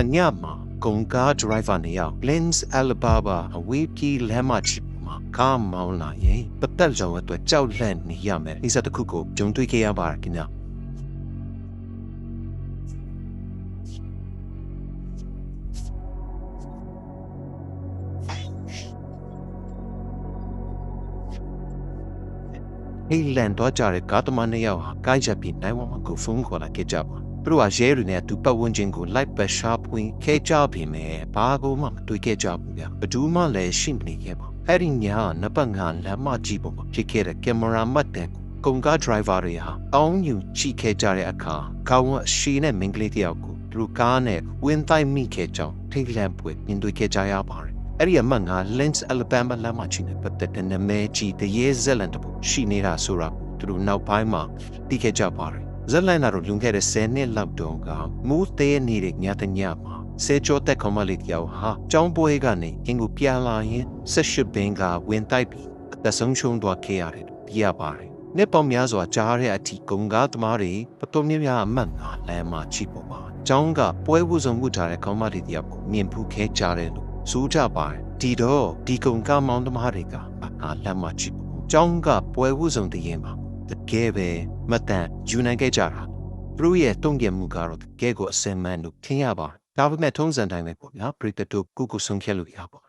တညမှာကုန်ကား driver နေရောက် Lens Alibaba အဝေးပြေးလမ်းမကြီးမှာကားမောင်းလာရင်ပသက်ကြောင်အတွက်ကြောက်လန့်နေရမယ်။ဒီစတစ်ခုကိုကြုံတွေ့ခဲ့ရပါခင်ဗျာ။အိလန်တော့ကြတဲ့ကားသမားနှစ်ယောက်ဟာကိုက်ချက်ပြီးနိုင်ဝမ်ကိုဖုန်းခေါ်လာခဲ့ကြပါ သူတို့ဟာရဲတွေနဲ့အတူပတ်ဝန်းကျင်ကိုလိုက်ပတ်ရှာဖွေခဲကြပြီမယ်ဘာကိုမှမတွေ့ခဲ့ကြဘူးဗျဘယ်သူမှလည်းရှိမနေခဲ့ပါအဲ့ဒီညနပတ်ငါလမ်းမကြီးပေါ်မှာဖြစ်ခဲ့တဲ့ကင်မရာမှတ်တဲ့ကုန်ကားဒရိုင်ဘာတွေဟာအောင်းယူချိခဲ့ကြတဲ့အခါကောင်းဝရှီနဲ့မင်္ဂလေးတယောက်ကိုသူတို့ကားနဲ့ဝင်းတိုင်းမိခဲ့ကြောင်းထိတ်လန့်ပွေမြင်တွေ့ခဲ့ကြရပါတယ်အဲ့ဒီအမှတ်ငါ Lens Alabama လမ်းမကြီးနဲ့ပတ်သက်တဲ့နာမည်ကြီးတရေဇက်လန်တပူရှိနေတာဆိုတာသူတို့နောက်ပိုင်းမှာသိခဲ့ကြပါတယ် ဇက်လန်ကတော့လွန်ခဲ့တဲ့10နှစ်လောက်တုန်းကမူးသေးနေတဲ့ညတညမှာစေချိုတက်ကွန်မလေးတယောက်ဟာကျောင်းပွဲကနေအင်ကိုပြန်လာရင်ဆက်ရှိဘင်ကဝင်တိုက်ပြီးအသက်ဆုံးရှုံးသွားခဲ့ရတယ်လို့သိရပါတယ်။နှစ်ပေါင်းများစွာကြားတဲ့အထိဂုံကားသမားတွေပတော်မြများအမှတ်ငါလမ်းမှာချိပေါ်ပါ။ကျောင်းကပွဲဝုစုံမှုထားတဲ့ကောင်းမလေးတယောက်ကိုမြင်ဖူးခဲကြတယ်လို့ဆိုကြပါတယ်။ဒီတော့ဒီဂုံကားမောင်းသမားတွေကအာလမ်းမှာချိပေါ်။ကျောင်းကပွဲဝုစုံတရင်မှာ တကယ်ပဲမတန်ယူနိုင်ခဲ့ကြတာ။သူတို့ရဲ့တုံ့ပြန်မှုကတော့တကယ်ကိုအစင်မှန်လို့ထင်ရပါတယ်။ဒါပေမဲ့ထုံးစံတိုင်းပဲပေါ့ဗျာပရိသတ်တို့ကုကုဆုံးဖြတ်လို့ရပါ